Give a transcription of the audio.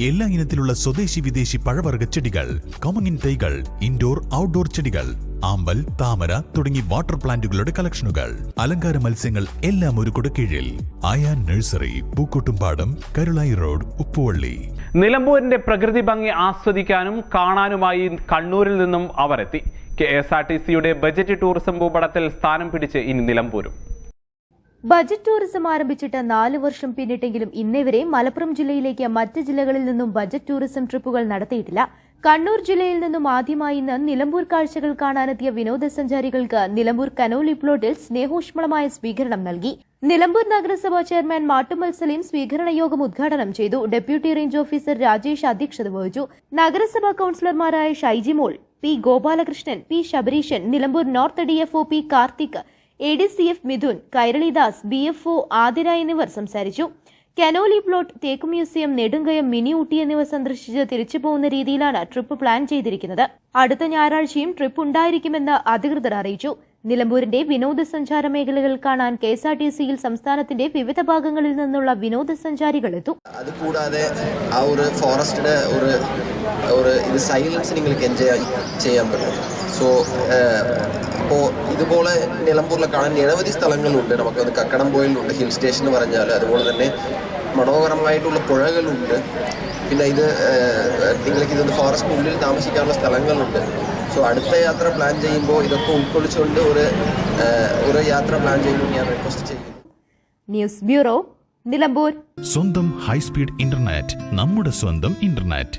എല്ലാ ഇനത്തിലുള്ള സ്വദേശി വിദേശി പഴവർഗ ചെടികൾ കമങ്ങിൻ തൈകൾ ഇൻഡോർ ഔട്ട്ഡോർ ചെടികൾ ആമ്പൽ താമര തുടങ്ങി വാട്ടർ പ്ലാന്റുകളുടെ കളക്ഷനുകൾ അലങ്കാര മത്സ്യങ്ങൾ എല്ലാം ഒരു കുടക്കീഴിൽ. ആയാൻ നഴ്സറി പൂക്കോട്ടുംപാടം കരുളായി റോഡ് ഉപ്പുവള്ളി. നിലമ്പൂരിന്റെ പ്രകൃതി ഭംഗി ആസ്വദിക്കാനും കാണാനുമായി കണ്ണൂരിൽ നിന്നും അവരെത്തി. കെ എസ് ആർ ടി സിയുടെ ബജറ്റ് ടൂറിസം ഭൂപടത്തിൽ സ്ഥാനം പിടിച്ച് ഇനി നിലമ്പൂരും. ബജറ്റ് ടൂറിസം ആരംഭിച്ചിട്ട് നാല് വർഷം പിന്നിട്ടെങ്കിലും ഇന്നേ വരെ മലപ്പുറം ജില്ലയിലേക്ക് മറ്റ് ജില്ലകളിൽ നിന്നും ബജറ്റ് ടൂറിസം ട്രിപ്പുകൾ നടത്തിയിട്ടില്ല. കണ്ണൂർ ജില്ലയിൽ നിന്നും ആദ്യമായി ഇന്ന് നിലമ്പൂർ കാഴ്ചകൾ കാണാനെത്തിയ വിനോദസഞ്ചാരികൾക്ക് നിലമ്പൂർ കനോലി പ്ലോട്ടിൽ സ്നേഹോഷ്മളമായ സ്വീകരണം നൽകി. നിലമ്പൂർ നഗരസഭാ ചെയർമാൻ മാട്ടുമൽ സലീം സ്വീകരണ യോഗം ഉദ്ഘാടനം ചെയ്തു. ഡെപ്യൂട്ടി റേഞ്ച് ഓഫീസർ രാജേഷ് അധ്യക്ഷത വഹിച്ചു. നഗരസഭാ കൌൺസിലർമാരായ Shaijimol P Gopalakrishnan P Sabareesan Nilambur north DFO P Karthik A D C F Mithun Kairalidas B F O Athira എന്നിവർ സംസാരിച്ചു. കനോലി പ്ലോട്ട് തേക്ക് മ്യൂസിയം നെടുങ്കയം മിനി ഊട്ടി എന്നിവ സന്ദർശിച്ച് തിരിച്ചു പോകുന്ന രീതിയിലാണ് ട്രിപ്പ് പ്ലാൻ ചെയ്തിരിക്കുന്നത്. അടുത്ത ഞായറാഴ്ചയും ട്രിപ്പ് ഉണ്ടായിരിക്കുമെന്ന് അധികൃതർ അറിയിച്ചു. നിലമ്പൂരിന്റെ വിനോദസഞ്ചാര മേഖലകൾ കാണാൻ കെ എസ് ആർ ടി സിയിൽ സംസ്ഥാനത്തിന്റെ വിവിധ ഭാഗങ്ങളിൽ നിന്നുള്ള വിനോദസഞ്ചാരികൾ എത്തും അതുകൂടാതെ ആ ഒരു ഫോറസ്റ്റിന്റെ ഒരു ഒരു ഇത് സൈലൻസ് നിങ്ങൾക്ക് എൻജോയ് ചെയ്യാൻ പറ്റും. സോ അപ്പോൾ ഇതുപോലെ നിലമ്പൂരിൽ കാണാൻ നിരവധി സ്ഥലങ്ങളുണ്ട്. കക്കടം പോയിലുണ്ട് ഹിൽ സ്റ്റേഷൻ എന്ന് പറഞ്ഞാൽ അതുപോലെ തന്നെ മനോഹരമായിട്ടുള്ള പുഴകളുണ്ട്. പിന്നെ ഇത് നിങ്ങൾക്ക് ഇതൊന്ന് ഫോറസ്റ്റിനുള്ളിൽ താമസിക്കാനുള്ള സ്ഥലങ്ങളുണ്ട്. സോ അടുത്ത യാത്ര പ്ലാൻ ചെയ്യുമ്പോൾ ഇതൊക്കെ ഉൾക്കൊള്ളിച്ചുകൊണ്ട് ഒരു ഒരു യാത്ര പ്ലാൻ ചെയ്യുമ്പോൾ ഞാൻ റിക്വസ്റ്റ് ചെയ്യുന്നു. News bureau Nilambur. സ്വന്തം ഹൈസ്പീഡ് ഇന്റർനെറ്റ് നമ്മുടെ സ്വന്തം ഇന്റർനെറ്റ്